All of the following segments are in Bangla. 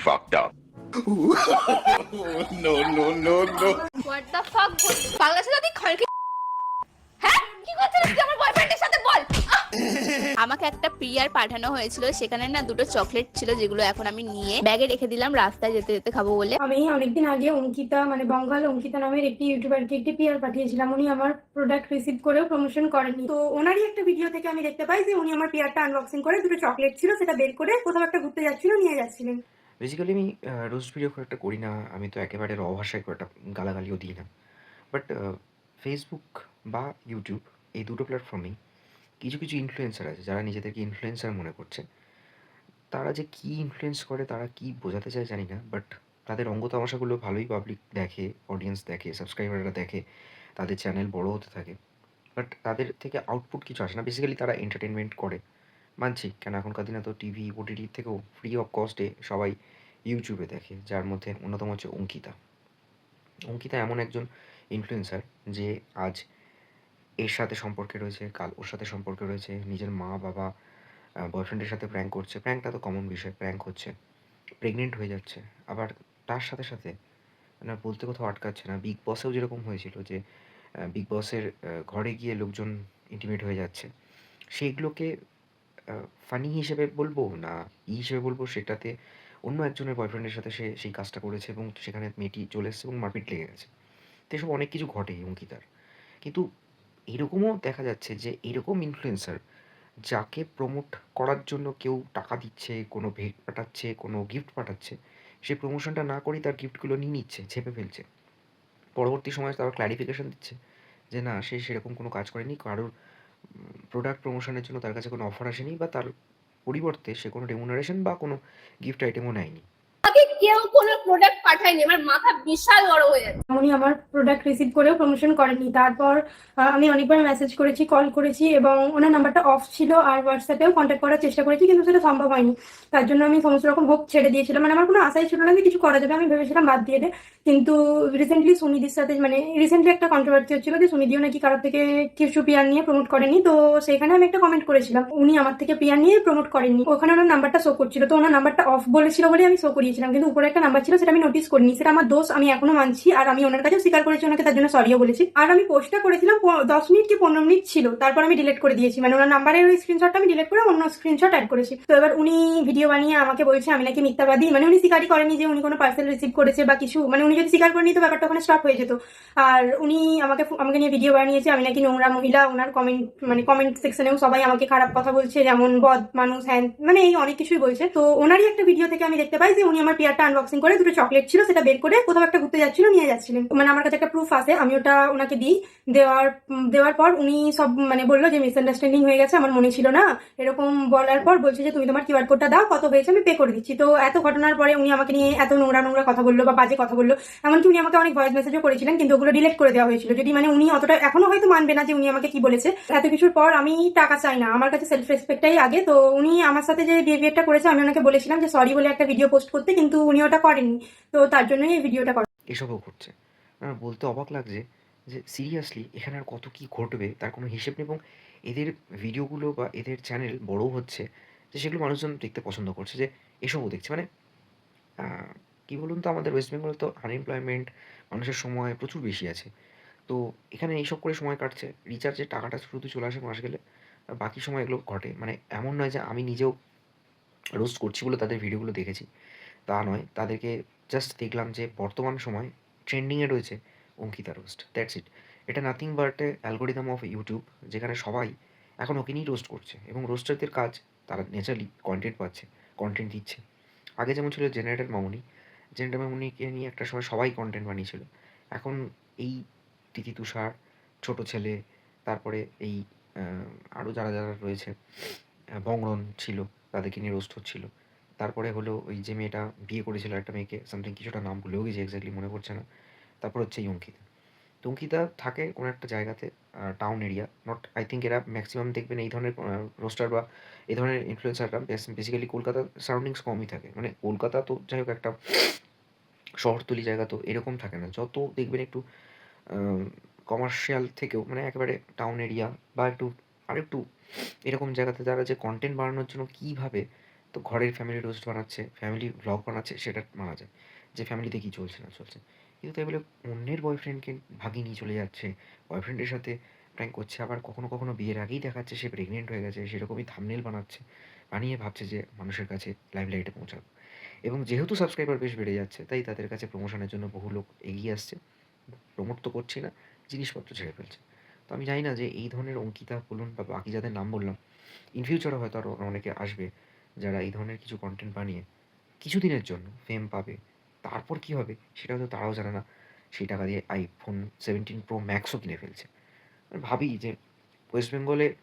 fucked up. no, no, no, no. What the fuck Bangla সাথে তুই খড়কি হ্যাঁ? কি করছিস? তুই আমার বয়ফ্রেন্ডের সাথে বল! আমাকে একটা পিআর পাঠানো হয়েছিল। সেখানে না দুটো চকলেট ছিল যেগুলো এখন আমি নিয়ে ব্যাগে রেখে দিলাম রাস্তায় যেতে যেতে খাব বলে। আমি অনেকদিন আগে অঙ্কিতা মানে বঙ্গাল অঙ্কিতা নামের একটি ইউটিউবারকে একটি পিআর পাঠিয়েছিলাম। উনি আমার প্রোডাক্ট রিসিভ করেও প্রমোশন করেনি তো ওনারই একটা ভিডিও থেকে আমি দেখতে পাই যে উনি আমার পিআরটা আনবক্সিং করে দুটো চকলেট ছিল সেটা বের করে কোথাও একটা ঘুরতে যাচ্ছিল নিয়ে যাচ্ছিলেন। বেসিক্যালি আমি রোজ ভিডিও খুব একটা করি না। আমি তো একেবারে র ভাষায় খুব একটা গালাগালিও দিই না। বাট ফেসবুক বা ইউটিউব এই দুটো প্ল্যাটফর্মেই কিছু কিছু ইনফ্লুয়েন্সার আছে, যারা নিজেদেরকে ইনফ্লুয়েন্সার মনে করছে। তারা যে কী ইনফ্লুয়েন্স করে, তারা কী বোঝাতে চায় জানি না। বাট তাদের অঙ্গ তামাশাগুলো ভালোই পাবলিক দেখে অডিয়েন্স দেখে সাবস্ক্রাইবাররা দেখে, তাদের চ্যানেল বড় হতে থাকে। বাট তাদের থেকে আউটপুট কিছু আসে না। বেসিক্যালি তারা এন্টারটেনমেন্ট করে। মানছি। কেন এখনকার দিনে তো টিভি ওটিটি থেকেও ফ্রি অফ কস্টে সবাই ইউটিউবে দেখে, যার মধ্যে অন্যতম হচ্ছে অঙ্কিতা। অঙ্কিতা এমন একজন ইনফ্লুয়েন্সার যে আজ এর সাথে সম্পর্কে রয়েছে, কাল ওর সাথে সম্পর্কে রয়েছে, নিজের মা, বাবা বয়ফ্রেন্ডের সাথে প্র্যাঙ্ক করছে। প্র্যাঙ্কটা তো কমন বিষয় প্র্যাঙ্ক হচ্ছে। প্রেগনেন্ট হয়ে যাচ্ছে। আবার তার সাথে সাথে মানে বলতে কোথাও আটকাচ্ছে না। বিগ বসেও যেরকম হয়েছিল যে বিগ বসের ঘরে গিয়ে লোকজন ইন্টিমেট হয়ে যাচ্ছে, সেইগুলোকে ফানি হিসেবে বলব না ই হিসেবে বলব সেটাতে অন্য একজনের বয়ফ্রেন্ডের সাথে সে সেই কাজটা করেছে এবং সেখানে মেয়েটি চলে এসেছে এবং মারপিট লেগে গেছে। তো এসব অনেক কিছু ঘটে অঙ্কিতার। কিন্তু এরকমও দেখা যাচ্ছে যে এরকম ইনফ্লুয়েন্সার যাকে প্রমোট করার জন্য কেউ টাকা দিচ্ছে, কোনো ভেট পাঠাচ্ছে, কোনো গিফট পাঠাচ্ছে, সে প্রমোশনটা না করেই তার গিফটগুলো নিয়ে নিচ্ছে, ছেপে ফেলছে। পরবর্তী সময়ে তারা ক্ল্যারিফিকেশন দিচ্ছে যে না, সে সেরকম কোনো কাজ করেনি, কারোর প্রোডাক্ট প্রমোশনের জন্য তার কাছে কোনো অফার আসেনি বা তার পরিবর্তে সে কোনো রেমুনারেশন বা কোনো গিফট আইটেমও নেয়নি। কেউ কোনো প্রোডাক্ট পাঠায়নি আমার মাথা বিশাল বড় হয়ে যাচ্ছে। উনি আমার প্রোডাক্ট রিসিভ করেও প্রমোশন করেনি তারপর আমি অনেকবার মেসেজ করেছি কল করেছি এবং ওনার নাম্বারটা অফ ছিল আর হোয়াটসঅ্যাপেও কন্ট্যাক্ট করার চেষ্টা করেছি, কিন্তু সেটা সম্ভব হয়নি। তার জন্য আমি সমস্ত রকম হোপ ছেড়ে দিয়েছিলাম। মানে আমার কোনো আশাই ছিল না কিছু করা যাবে, আমি ভেবেছিলাম বাদ দিয়ে কিন্তু রিসেন্টলি সুনিদির সাথে মানে রিসেন্টলি একটা কন্ট্রোভার্সি হচ্ছিল যে সুনিদিও নাকি কারোর থেকে কিছু পিয়ার নিয়ে প্রমোট করেনি। তো সেখানে আমি একটা কমেন্ট করেছিলাম, উনি আমার থেকে পিয়ার নিয়ে প্রমোট করেননি। ওখানে ওনার নাম্বারটা শো করছিল। তো ওনার নাম্বারটা অফ বলেছিল বলে আমি শো করিয়েছিলাম। কিন্তু উপরে একটা নাম্বার ছিল সেটা আমি নোটিস করিনি, সেটা আমার দোষ, আমি এখনও মানছি, আর আমি ওনার কাছেও স্বীকার করেছি, ওনাকে তার জন্য সরিও বলেছি। আর আমি পোস্টটা করেছিলাম দশ মিনিট কি পনেরো মিনিট ছিল, তারপর আমি ডিলিট করে দিয়েছি মানে ওনার নাম্বারের ওই স্ক্রিনশটটা আমি ডিলিট করে অন্য স্ক্রিনশট অ্যাড করেছি। তো এবার উনি ভিডিও বানিয়ে আমাকে বলছে, আমি নাকি মিথ্যাবাদী। মানে উনি স্বীকারই করেনি যে উনি কোনো পার্সেল রিসিভ করেছে বা কিছু মানে উনি যদি স্বীকার করেনি তো ব্যাপারটা ওখানে স্টপ হয়ে যেত। আর উনি আমাকে আমাকে নিয়ে ভিডিও বানিয়েছে, আমি নাকি নোংরা মহিলা। ওনার কমেন্ট মানে কমেন্ট সেকশনেও সবাই আমাকে খারাপ কথা বলছে, যেমন বদ মানুষ, হ্যান মানে এই অনেক কিছুই বলছে। তো ওনারই একটা ভিডিও থেকে আমি দেখতে পাই যে উনি আমার পেয়ারটা আনবক্সিং করে দুটো চকলেট ছিল, সেটা বের করে কোথাও একটা ঘুরতে যাচ্ছিল, নিয়ে যাচ্ছিলেন। মানে আমার কাছে একটা প্রুফ আছে, আমি ওটা ওনাকে দিই। দেওয়ার দেওয়ার পর উনি সব মানে বলল যে মিসআন্ডারস্ট্যান্ডিং হয়ে গেছে, আমার মনে ছিল না। এরকম বলার পর বলছে যে, তুমি তোমার কিউআর কোডটা দাও, কত হয়েছে আমি পে করে দিচ্ছি। তো এত ঘটনার পরে উনি আমাকে নিয়ে এত নোংরা নোংরা কথা বলল বা বাজে কথা বলল। এমনকি উনি আমাকে অনেক ভয়েস মেসেজও করেছিলেন, কিন্তু ওগুলো ডিলেট করে দেওয়া হয়েছিল। যদি মানে উনি অতটা এখনও হয়তো মানবে না যে উনি আমাকে কি বলেছে। এত কিছুর পর আমি টাকা চাই না। আমার কাছে সেলফ রেসপেক্টটাই আগে। তো উনি আমার সাথে যে বিহেভিয়ারটা করেছে, আমি ওনাকে বলেছিলাম যে সরি বলে একটা ভিডিও পোস্ট করতে, কিন্তু উনি ওটা করেননি তো তার জন্যই এই ভিডিওটা করা। এসবও ঘটছে। বলতে অবাক লাগছে যে সিরিয়াসলি এখানে আর কত কী ঘটবে, তার কোনো হিসেব নেই। এবং এদের ভিডিওগুলো বা এদের চ্যানেল বড় হচ্ছে যে সেগুলো মানুষজন দেখতে পছন্দ করছে যে এসবও দেখছে। মানে কি বলুন তো আমাদের ওয়েস্ট বেঙ্গল তো আনএমপ্লয়মেন্ট মানুষের সময় প্রচুর বেশি আছে। তো এখানে এইসব করে সময় কাটছে। রিচার্জের টাকাটা শুধু চলে আসে মাস গেলে বাকি সময় এগুলো ঘটে। মানে এমন নয় যে আমি নিজেও রোস্ট করছি বলে তাদের ভিডিওগুলো দেখেছি। তা নয়, তাদেরকে জাস্ট দেখলাম যে বর্তমান সময় ট্রেন্ডিংয়ে রয়েছে অঙ্কিতা রোস্ট দ্যাটস ইট এটা nothing but algorithm of YouTube যেখানে সবাই এখন ওকে নিয়েই রোস্ট করছে এবং রোস্টারদের কাজ তারা ন্যাচারালি কন্টেন্ট পাচ্ছে কন্টেন্ট দিচ্ছে। আগে যেমন ছিল জেনারেটর মামুনি জেনারেটর মামুনিকে নিয়ে একটা সময় সবাই কন্টেন্ট বানিয়েছিল। এখন এই তিথি তুষার, ছোট ছেলে, তারপরে এই আরও যারা যারা রয়েছে বংরন ছিল, তাদেরকে নিয়ে রোস্ট হচ্ছিল। তারপরে হলো ওই যে মেয়েটা বিয়ে করেছিল একটা মেয়েকে সামথিং কিছুটা নাম ভুলেও গেছে এক্স্যাক্টলি মনে পড়ছে না। তারপর হচ্ছে অঙ্কিতা। অঙ্কিতা থাকে কোনো একটা জায়গাতে town area not I think এরা ম্যাক্সিমাম দেখবেন এই ধরনের রোস্টার বা এই ধরনের ইনফ্লুয়েন্সাররা বেসিক্যালি কলকাতার সারাউন্ডিংস কমই থাকে। মানে কলকাতা তো যাই হোক একটা শহরতলি জায়গা তো এরকম থাকে না। যত দেখবেন একটু কমার্শিয়াল থেকেও মানে একেবারে টাউন এরিয়া বা একটু আর একটু এরকম জায়গাতে তারা যে কন্টেন্ট বানানোর জন্য কীভাবে তো ঘরের ফ্যামিলি রোস্ট বানাচ্ছে ফ্যামিলি ব্লগ বানাচ্ছে, সেটা মানা যায়। যে ফ্যামিলিতে কী চলছে না চলছে। কিন্তু তাই বলে অন্যের বয়ফ্রেন্ডকে ভাগিয়ে নিয়ে চলে যাচ্ছে বয়ফ্রেন্ডের সাথে প্র্যাঙ্ক করছে, আবার কখনো কখনো বিয়ের আগেই দেখাচ্ছে, সে প্রেগনেন্ট হয়ে গেছে, সেরকমই থামনেল বানাচ্ছে, বানিয়ে ভাবছে যে মানুষের কাছে লাইমলাইটে পৌঁছাবে এবং যেহেতু সাবস্ক্রাইবার বেশ বেড়ে যাচ্ছে, তাই তাদের কাছে প্রমোশনের জন্য বহু লোক এগিয়ে আসছে। প্রমোট তো করছি না, জিনিসপত্র ছেড়ে ফেলছে। তো আমি জানি না যে এই ধরনের অঙ্কিতা বলুন বা বাকি যাদের নাম বললাম ইন ফিউচারে হয়তো আরও অনেকে আসবে। যারা এই ধরনের কিছু কন্টেন্ট বানিয়ে কিছুদিনের জন্য ফেম পাবে, তারপর কী হবে সেটা হয়তো তারাও জানে না। সেই টাকা দিয়ে আইফোন সেভেন্টিন প্রো ম্যাক্সও কিনে ফেলছে। ভাবি যে ওয়েস্ট বেঙ্গলে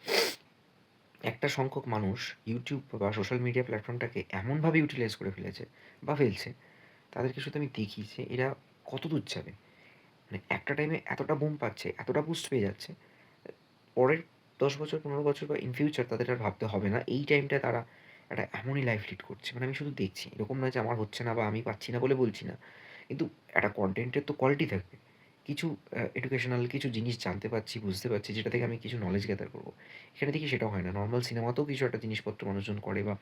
একটা সংখ্যক মানুষ ইউটিউব বা সোশ্যাল মিডিয়া প্ল্যাটফর্মটাকে এমনভাবে ইউটিলাইজ করে ফেলেছে বা ফেলছে তাদেরকে শুধু আমি দেখি যে এরা কত দূর যাবে। মানে একটা টাইমে এতটা বুম পাচ্ছে, এতটা বুস্ট পেয়ে যাচ্ছে, পরের দশ বছর, পনেরো বছর বা ইন ফিউচার তাদের আর ভাবতে হবে না। এই টাইমটা তারা একটা এমনই লাইফ লিড করছে। মানে আমি শুধু দেখছি, এরকম নয় যে আমার হচ্ছে না বা আমি পাচ্ছি না বলে বলছি না। কিন্তু একটা কন্টেন্টের তো কোয়ালিটি থাকবে। কিছু এডুকেশনাল কিছু জিনিস জানতে পারছি, বুঝতে পারছি, যেটা থেকে আমি কিছু নলেজ গ্যাদার করব। এখানে দেখি সেটাও হয় না। নর্মাল সিনেমাতেও কিছু একটা জিনিসপত্র মানুষজন করে বা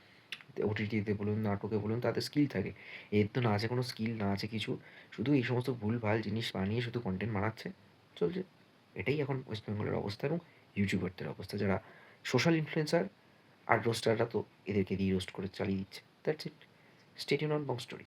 ওটিটিতে বলুন, নাটকে বলুন, তাদের স্কিল থাকে। এর তো না আছে কোনো স্কিল না আছে কিছু। শুধু এই সমস্ত ভুল ভালো জিনিস বানিয়ে শুধু কন্টেন্ট বানাচ্ছে, চলছে। এটাই এখন ওয়েস্ট বেঙ্গলের অবস্থা এবং ইউটিউবারদের অবস্থা। যারা সোশ্যাল ইনফ্লুয়েন্সার আর রোস্টাররা তো এদেরকে দিয়ে রোস্ট করে চালিয়ে দিচ্ছে। That's it stadium on Bong story